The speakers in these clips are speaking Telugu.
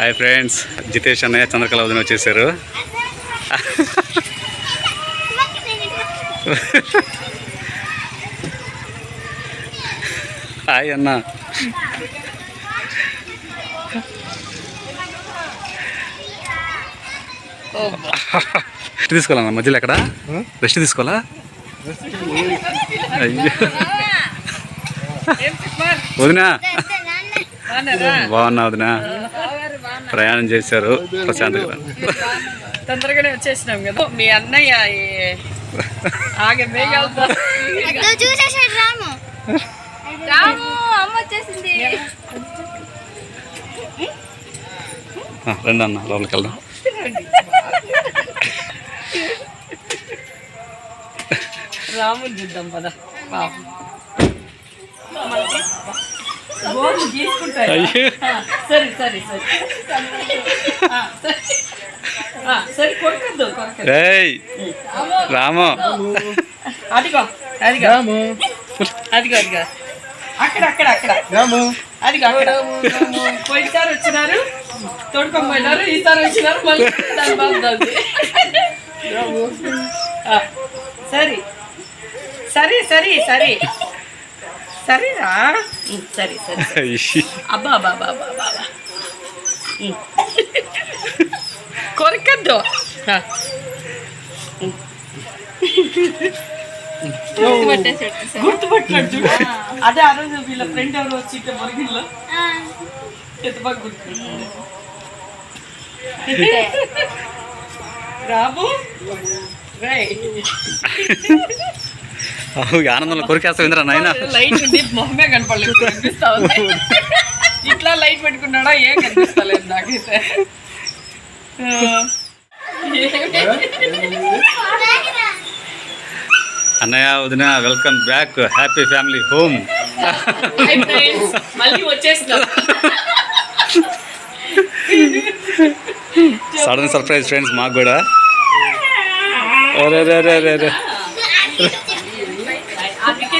హాయ్ ఫ్రెండ్స్ జితేష్ అన్నయ్య చంద్రకళ వదిన వచ్చేసారు. హాయ్ అన్న. రెస్ట్ తీసుకోవాలన్నా మధ్యలో ఎక్కడ? రెస్ట్ తీసుకోవాలా? అయ్యో. వదినా. బాగున్నా వదినా. ప్రయాణం చేశారు. ప్రశాంత్గా తొందరగానే వచ్చేసినాం కదా. మీ అన్నయ్య ఆగే మేఘాలతో చూసేసాడు రాము. రాము అమ్మ వచ్చేసింది. రండి అన్న లోపలికి వెళ్దాం. రాముని చూద్దాం పద పాపం. గోధుమ తీసుకుంటాయి? అయ్యో. సరే సరే సరే. ఆ, సరే. ఆ, సరే కొరకద్దు కొరకద్దు. ఏయ్ రాము. అదిగో అదిగో. అదిగో అదిగో. అక్కడ అక్కడ అక్కడ. అదిగో అక్కడ. పోయినసారి వచ్చినారు. తోడుకొని పోయినారు. ఈసారి వచ్చినారు. మళ్ళీ దాని బాగుంది ఆ, సరే. సరే సరే సరే. సరేరా ఉం, సరే సరే అయ్యి. అబ్బా అబ్బా అబ్బా అబ్బా అబ్బా అబ్బా. ఉం. కొరకద్దు ఆ. ఉం. గుర్తుపట్టినాడు చూడు అదే ఆ రోజు వీళ్ళ ఫ్రెండ్ ఎవరు వచ్చి ఇట్లా మురిగిల్లో ఎంత బాగా గుర్తుపెట్టినాడు రాబు రై అవు, ఈ ఆనందంలో కొరికేస్తావు ఇంద్రా నాయన? లైట్ ఉండి మొహమే కనపడలేదు ఉంది. ఇట్లా లైట్ పెట్టుకున్నాడా ఏం కనిపిస్తలేదు నాకైతే. అన్నయ్య వదిన welcome back. Happy family home. మళ్ళీ సడన్ సర్ప్రైజ్ ఫ్రెండ్స్ మాకు కూడా. అరే అరే అరే అరే అరే అందుకే నేను చిరిగిపోయినా కూడా వేసుకొని వేరే వేసుకోలేదు ఇదేం అదే విచిత్రం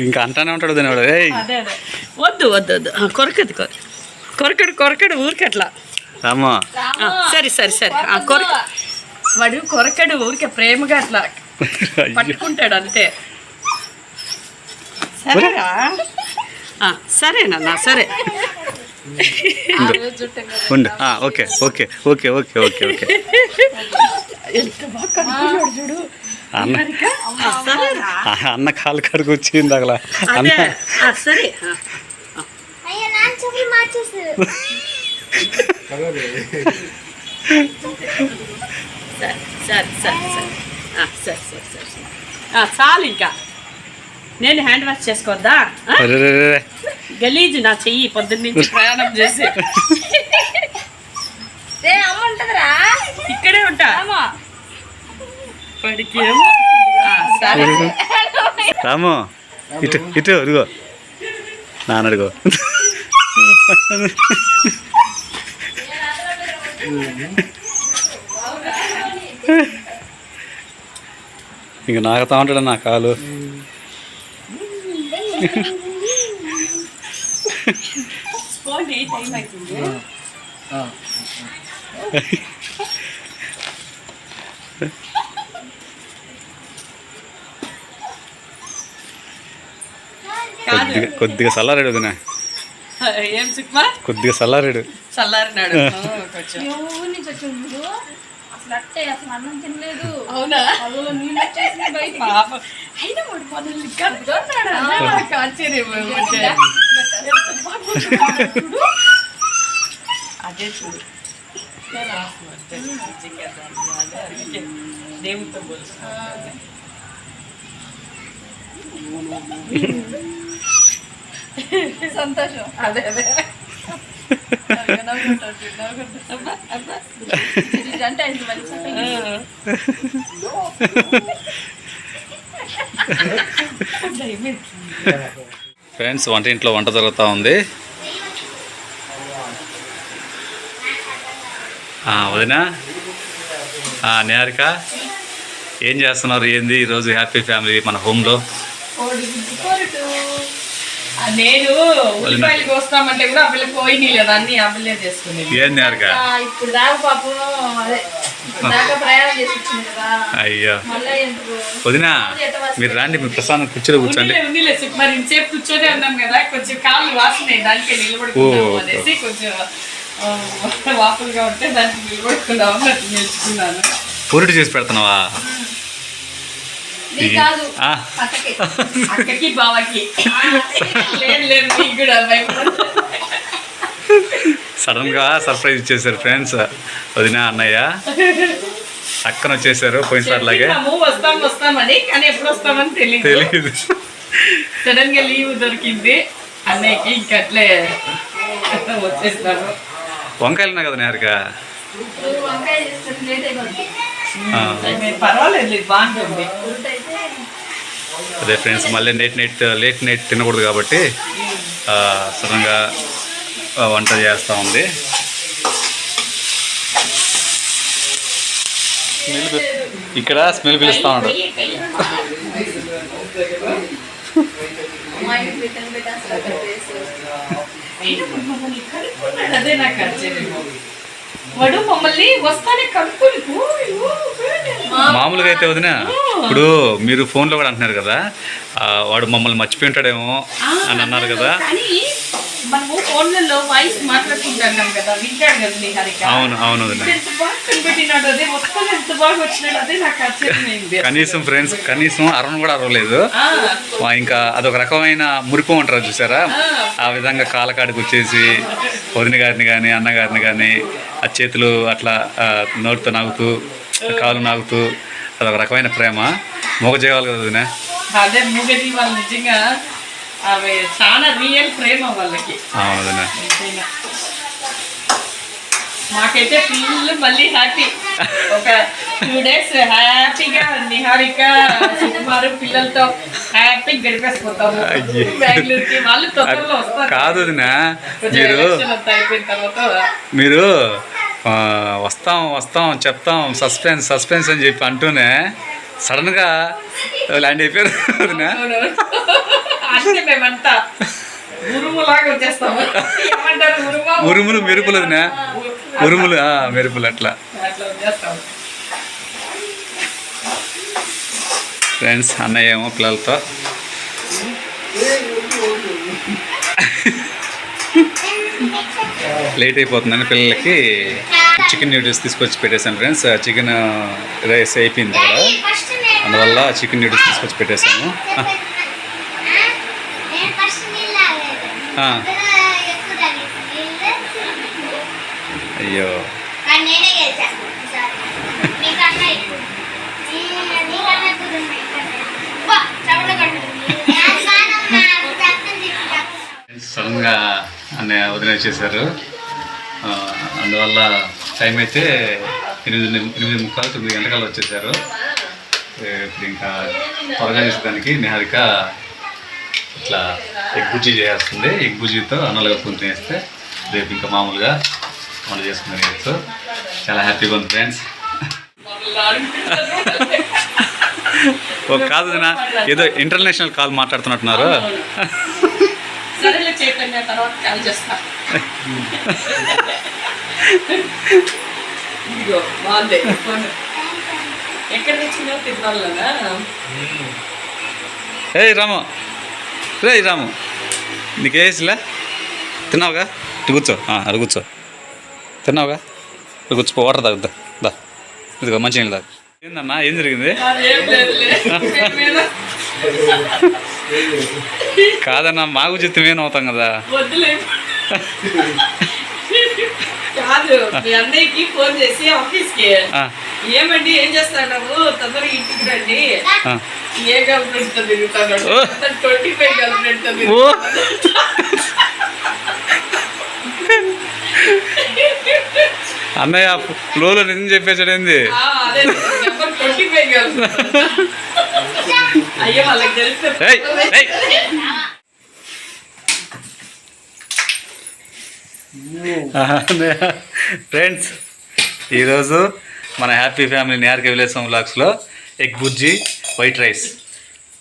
ఇంకా అంటానే ఉంటాడు వదిన వాడు వద్దు వద్దు వద్దు. కొరకదు కొర. కొరకడు కొరకడు ఊరికట్లా? రామా ఆ, సరే సరే సరే. కొరక వాడు కొరకడు ఊరికే ప్రేమగా అట్లా పట్టుకుంటాడు అంతే. సరేరా? సరేనన్నా సరే ఉండు. ఆ, okay okay okay okay okay okay. అన్న. అన్న కాలు కడుగు వచ్చింది అగల అన్న. సరే సరే సరే సరే సరే. సరే సరే సరే సరే. ఆ, చాలు ఇంకా. నేను హ్యాండ్ వాష్ చేసుకోవద్దా. గలీజు నా చెయ్యి పొద్దున్న నుంచి ప్రయాణం చేసి. రే అమ్మ ఉంటదిరా? ఇక్కడే ఉంటా. రాము. ఇటు ఇటు ఇదిగో నాన్న అడుగో. ఇంక నాకుతా ఉంటాడు నా కాలు పోండి టైం అవుతుంది కాదు కొద్దిగా కొద్దిగా చల్లారాడు వదినా. ఏం సుక్మా? కొద్దిగా చల్లారాడు చల్లారినాడు ఆ, కొంచెం. అసలు అట్టే అసలు అన్నం తినలేదు. అవునా? అదో నీళ్ళు వచ్చేసింది అయినా పనులు. చూడు. దేవుడితో. సంతోషం. అదే అదే. ఫ్రెండ్స్ వంటింట్లో వంట జరుగుతూ ఉంది. వదినా నేహారిక ఏం చేస్తున్నారు? ఏంది? ఈరోజు హ్యాపీ ఫ్యామిలీ మన హోమ్లో కోడి గుడ్డు కొరటు. ఆ, నేను ఉల్లిపాయలు కోస్తామంటే కూడా ఆ కోయిని లేదు అన్ని ఆ పిల్లే ఆ, ఇప్పుడు దాకా పాపం అదే ఇప్పుడు దాకా ప్రయాణం చేసి వచ్చింది కదా. అయ్యో. వదినా మీరు రండి మీ ప్రశాంతం కుర్చీలో కూర్చోండి. మరి ఇంతసేపు కూర్చొని ఉన్నాం కదా కొంచెం కాళ్ళు వాసినాయి దానికి నిలబడుకుందాం అనేసి కొంచెం వాపులుగా ఉంటే దానికి నిలబడుకుందాం నేర్చుకున్నాను. పొరుటు చేసి పెడుతున్నావా? అక్కకి. బావకి. భయపడ సడన్గా సర్ప్రైజ్ ఇచ్చేసారు ఫ్రెండ్స్ వదినా అన్నయ్య. అక్కన వచ్చేసారు పోయినసారి లాగే. చెప్పినాము వస్తాం వస్తామని కానీ ఎప్పుడు వస్తామని తెలియదు తెలియదు సడన్గా లీవ్ దొరికింది అన్నయ్యకి ఇంకా అట్లే వచ్చేస్తాను వంకాయలు కదా ఇప్పుడు వంకాయ పర్వాలేదు బాగుంటుంది. అదే ఫ్రెండ్స్ మళ్ళీ లేట్ నైట్ లేట్ నైట్ తినకూడదు కాబట్టి సడన్గా వంట చేస్తూ ఉంది. స్మెల్ ఇక్కడ స్మెల్ పిలుస్తా ఉన్నాడు. వాడు మమ్మల్ని వస్తానే కనుక్కొని "ఓ, ఓ, ఓ." మామూలుగా అయితే వదిన ఇప్పుడు మీరు ఫోన్లో కూడా అంటున్నారు కదా వాడు మమ్మల్ని మర్చిపోయి ఉంటాడేమో అని అన్నారు కదా. కానీ మనము ఫోన్లలో వాయిస్ మాట్లాడుకుంటున్నాం కదా వింటాడు కదా నీ హరిక. అవును అవును వదిన. ఎంత బాగా కనిపెట్టినాడు అదే వస్తాను ఎంత బాగా వచ్చినాడు అదే నాకు ఆశ్చర్యమైంది. కనీసం ఫ్రెండ్స్ కనీసం అరవను కూడా అరవలేదు. ఇంకా అదొక రకమైన మురిపం అంటారు చూసారా? ఆ. విధంగా కాలకాడికి వచ్చేసి వదిన గారిని కానీ అన్నగారిని కానీ ఆ చేతులు అట్లా ఆ, నోటితో నాగుతూ కాలు నాగుతూ అదొక రకమైన ప్రేమ. మూగజీవాలు కదా వదిన? అదే మూగది వాళ్ళు నిజంగా అవి చాలా రియల్ ప్రేమ వాళ్ళకి. అవును. మాకైతే ఫుల్ మళ్ళీ హ్యాపీ ఒక టూ డేస్ హ్యాపీగా నిహారిక సుకుమారు పిల్లలతో హ్యాపీ గడిపేసిపోతాము అయ్యే. బెంగళూరుకి వాళ్ళు తొందరలో వస్తారు. కాదు మీరు మీరు వస్తాం వస్తాం చెప్తాం సస్పెన్స్ సస్పెన్స్ అని చెప్పి అంటూనే సడన్గా ల్యాండ్ అయిపోయారు. వదిన ఉరుములు మెరుపులు వదిన ఉరుములు మెరుపులు అట్లా. ఫ్రెండ్స్ అన్నయ్య ఏమో పిల్లలతో. లేట్ అయిపోతుందని పిల్లలకి చికెన్ నూడిల్స్ తీసుకొచ్చి పెట్టేశాను ఫ్రెండ్స్ చికెన్ రైస్ అయిపోయింది కదా అందువల్ల చికెన్ నూడిల్స్ తీసుకొచ్చి పెట్టేశాను అయ్యో. సడన్గా వచ్చేసారు ఆ, అందువల్ల టైం అయితే ఎనిమిది ఎనిమిది ముక్కాలు తొమ్మిది గంటకల్లా వచ్చేసారు ఇప్పుడు ఇంకా త్వరగా చేసేదానికి నిహారిక ఇట్లా ఎగ్ బుజ్జి చేస్తుంది ఎగ్ బుజ్జితో అన్నలు కప్పుకొని తినేస్తే రేపు ఇంకా మామూలుగా వంట చేసుకుని తినేయచ్చు చాలా హ్యాపీగా ఉంది ఫ్రెండ్స్. ఓ కాదు ఏదో ఇంటర్నేషనల్ కాల్ మాట్లాడుతున్నట్టున్నారు. సరేలే చైతన్య తర్వాత కాల్ చేస్తా. ఇదిగో బాగుంది. ఫోన్. ఎక్కడ తెచ్చినావు తిరుమలలోనా? ఏయ్ రాము. రే రాము. నీకు వేసిలే తిన్నావుగా? ఇటు కూర్చో. అక్కడ కూర్చో. తిన్నావుగా? ఇక్కడ కూర్చో. వాటర్ తాగుద్దా దా ఇదిగో మంచి నీళ్ళు తాగు. ఏందన్నా? ఏం జరిగింది? అదేం కాదన్నా మాకు చెప్తే మేము అవుతాం కదా. వద్దులే. కాదు మీ అన్నయ్యకి ఫోన్ చేసి ఆఫీస్కి. ఆ, ఏమండి ఏం చేస్తాడావు తొందరగా ఇంటికి రండి. ఆ. ఏ గర్ల్ ఫ్రెండ్తో తిరుగుతాడు ఓ. ట్వంటీ ఫైవ్ గర్ల్ ఫ్రెండ్తో ఓ అన్నయ్య నిజం చెప్పేసాడు ఏంది? అదే అయ్యో వాళ్ళకి ఫ్రెండ్స్ ఈరోజు మన హ్యాపీ ఫ్యామిలీ నిహారిక విలేజ్ బ్లాగ్స్లో ఎగ్ బుజ్జి వైట్ రైస్.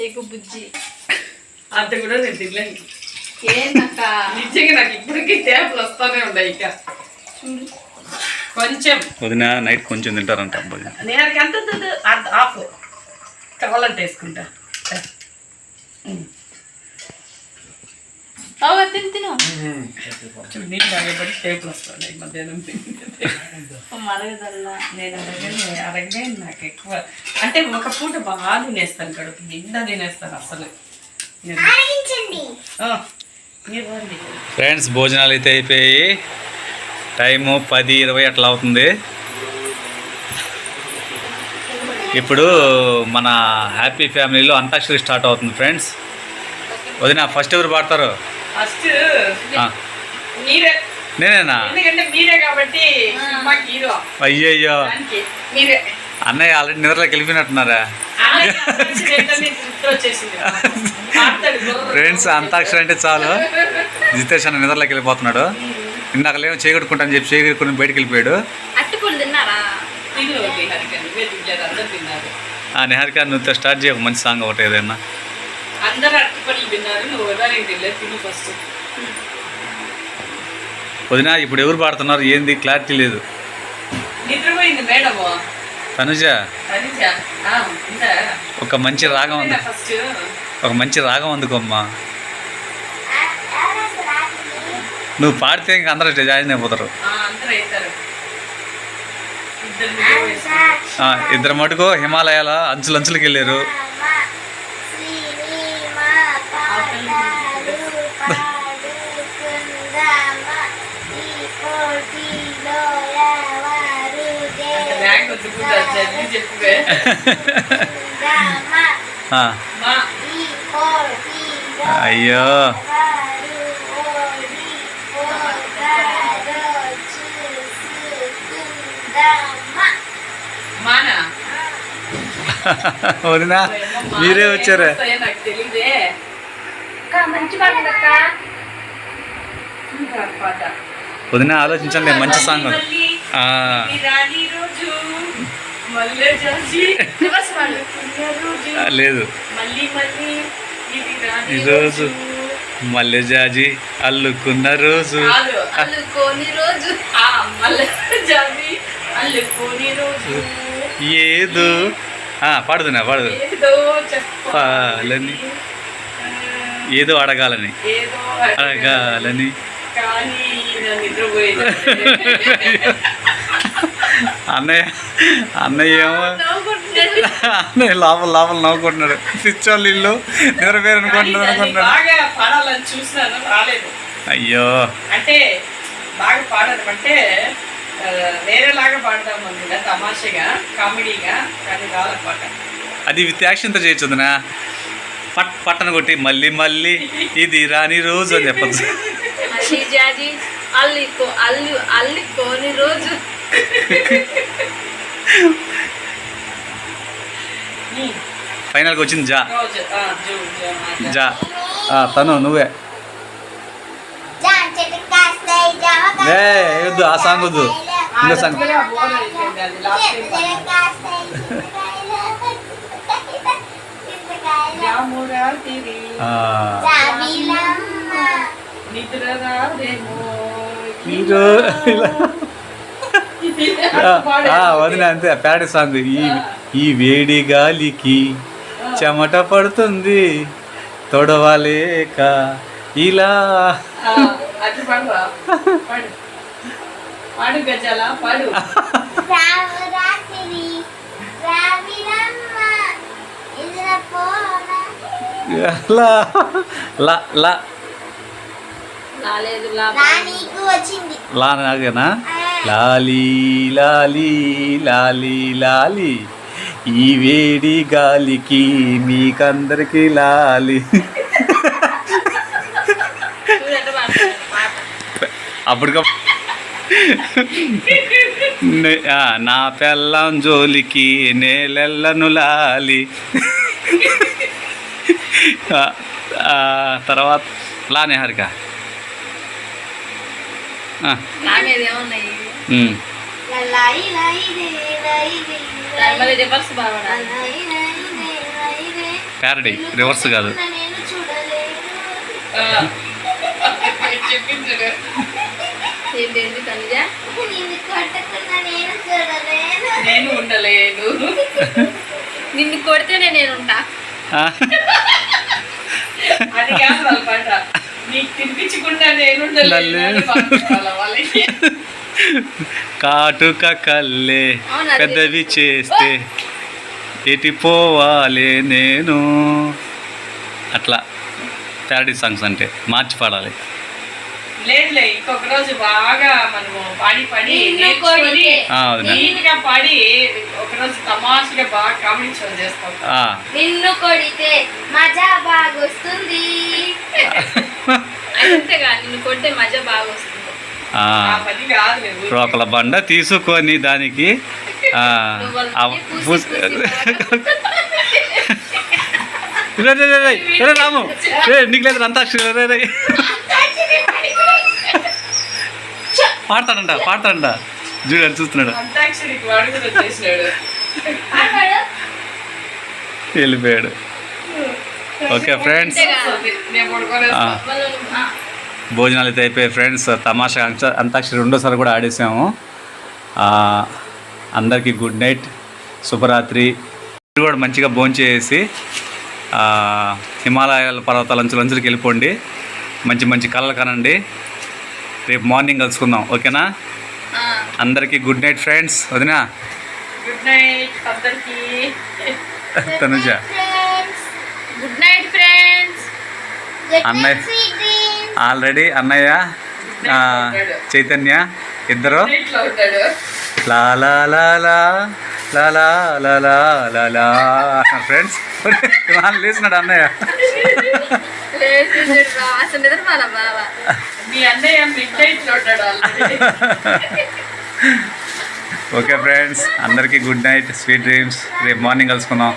ఎగు బుజ్జి. అంత కూడా నేను తినలేను. నిజంగా నాకు ఇప్పటికీ తేపలు వస్తానే ఉన్నాయి ఇక. కొంచెం. వదిన నైట్ కొంచెం తింటారంట అబ్బాయి నేను ఎంత అంత ఆఫ్ కావాలంటే వేసుకుంటా. తిని తిను. చూడు నీళ్ళు తాగేపటి టేపులు మధ్యాహ్నం మరగదల్లా నేను అడగనే నాకు ఎక్కువ. అంటే ఒక పూట బాగా తినేస్తాను కడుపు నిండా తినేస్తాను అసలు. ఫ్రెండ్స్ భోజనాలు అయితే అయిపోయి టైము పది ఇరవై అట్లా అవుతుంది. ఇప్పుడు మన హ్యాపీ ఫ్యామిలీలో అంతాక్షరి స్టార్ట్ అవుతుంది ఫ్రెండ్స్. వదిన ఫస్ట్ ఎవరు పాడతారు? నేనేనా? అయ్యయ్యో. అన్నయ్య ఆల్రెడీ నిద్రలోకి వెళ్ళిపోయినట్టున్నారా. ఫ్రెండ్స్ అంతాక్షరి అంటే చాలు. జితేష్ అన్న నిద్రలోకి వెళ్ళిపోతున్నాడు. ఇందాక లేవు చేయగొట్టుకుంటాను చెప్పి చేయగొట్టుకుని బయటికి వెళ్ళిపోయాడు. ఆ నిహారిక నువ్వు స్టార్ట్ చేయ మంచి సాంగ్ ఒకటి ఏదైనా. వదిన ఇప్పుడు ఎవరు పాడుతున్నారు? ఏంది? క్లారిటీ లేదు. తనుజ? ఒక మంచి రాగం ఒక మంచి రాగం అందుకోమ్మా. నువ్వు పాడితే ఇంకా అందరూ జాయిన్ అయిపోతారు. ఇద్దరు నిద్రపోయేసి. ఆ, ఇద్దరు మటుకు హిమాలయాల అంచులంచులకి వెళ్ళారు. అయ్యో. మానా వదిన మీరే వచ్చారా? వదిన ఆలోచించండి మంచి సాంగ్ లేదు. ఈరోజు మల్లె జాజి అల్లుకున్న రోజు. కాదు అల్లుకోని రోజు. ఆ మల్లె జాజి అల్లుకోని రోజు. ఏదో. పాడుదునా పాడదు. పాలని. ఏదో అడగాలని. అడగాలని. అన్నయ్య అన్నయ్య ఏమో. అన్నయ్య లోపల లోపల నవ్వుకుంటున్నాడు. పిచ్చోళ్ళు ఇల్లు నిద్రపోయారు కానీ అనుకుంటున్నాడు. అనుకుంటున్నాడు అయ్యో. అంటే బాగా పాడడం అంటే వేరేలాగా పాడదాం అనుకుంటా తమాషగా కామెడీగా కానీ రాలే పాట అది విత్ యాక్షన్తో చేయొచ్చు పట్ పట్టన కొట్టి మళ్ళీ మళ్ళీ ఇది రాని రోజు అని చెప్పచ్చు. జాజి అల్లికో అల్లు అల్లికోని రోజు. ఫైనల్కి వచ్చింది జా. జో, తను నువ్వే. ఏ వద్దు ఆ సాంగ్ వద్దు. వదిన అంతే ప్యాడి సాంగ్ ఈ ఈ వేడి గాలికి చెమట పడుతుంది. తొడవలేక ఇలా. ఆ, అది పాడు గజాల పాడు. లా లా లా. రాలేదు లా నీకు వచ్చింది. లా నాగేనా లాలి లాలి లాలి లాలి. ఈ వేడి గాలికి మీకందరికి లాలి. అప్పటికప్పుడు నా పెళ్ళం జోలికి నేలెల్లను లాలి. తర్వాత లానే హరిక? ప్యారడీ రివర్స్ కాదు. ఏంటి తనుజ? నేను ఉండలేను. నిన్ను కొడితేనే నేను ఉంటా. ఆ, అది కాదు వాళ్ళ పాట నీకు తినిపించకుండా నేను ఉండలేను అని పాడుకోవాలి వాళ్ళకి కాటుక కల్లే పెద్దవి చేస్తే ఎటు పోవాలి నేను? అట్లా. ప్యారడీ సాంగ్స్ అంటే మార్చి పాడాలి. లేదులే ఇంకొక రోజు బాగా మనము పాడి నేర్చుకొని పాడి ఒక రోజు తమాషగా బాగా కామెడీ షో చేస్తాం. నిన్ను కొడితే మజా బాగొస్తుంది. అంతేగా నిన్ను కొడితే మజా బాగా వస్తుంది రోకల బండ తీసుకొని దానికి రే, రే, రే, రే, రాము. రే, నీకు లేదు అంతాక్షరి రే, రే. పాడతాడంట పాడతాడంట. చూడు చూస్తున్నాడు. వెళ్ళిపోయాడు. ఓకే ఫ్రెండ్స్ పడుకోలేదు. ఆ. భోజనాలు అయితే అయిపోయాయి ఫ్రెండ్స్ తమాషా అంత- అంతాక్షరి రెండోసారి కూడా ఆడేసాము. అందరికీ గుడ్ నైట్ శుభరాత్రి. కూడా మంచిగా భోంచేసి హిమాలయాల పర్వతాల అంచులంచులకి వెళ్ళిపోండి. మంచి మంచి కళలు కనండి. రేపు మార్నింగ్ కలుసుకుందాం ఓకేనా? అందరికీ గుడ్ నైట్ ఫ్రెండ్స్ వదినా? గుడ్ నైట్ అందరికీ. తనుజ. Good night friends. అన్నయ్య. ఆల్రెడీ అన్నయ్య చైతన్య ఇద్దరు. లాలా లాలా ఫ్రెండ్స్ వాళ్ళు లేచినాడు అన్నయ్య. మీ అన్నయ్య మిడ్ ఓకే ఫ్రెండ్స్ అందరికీ గుడ్ నైట్ స్వీట్ డ్రీమ్స్ రేపు మార్నింగ్ కలుసుకుందాం.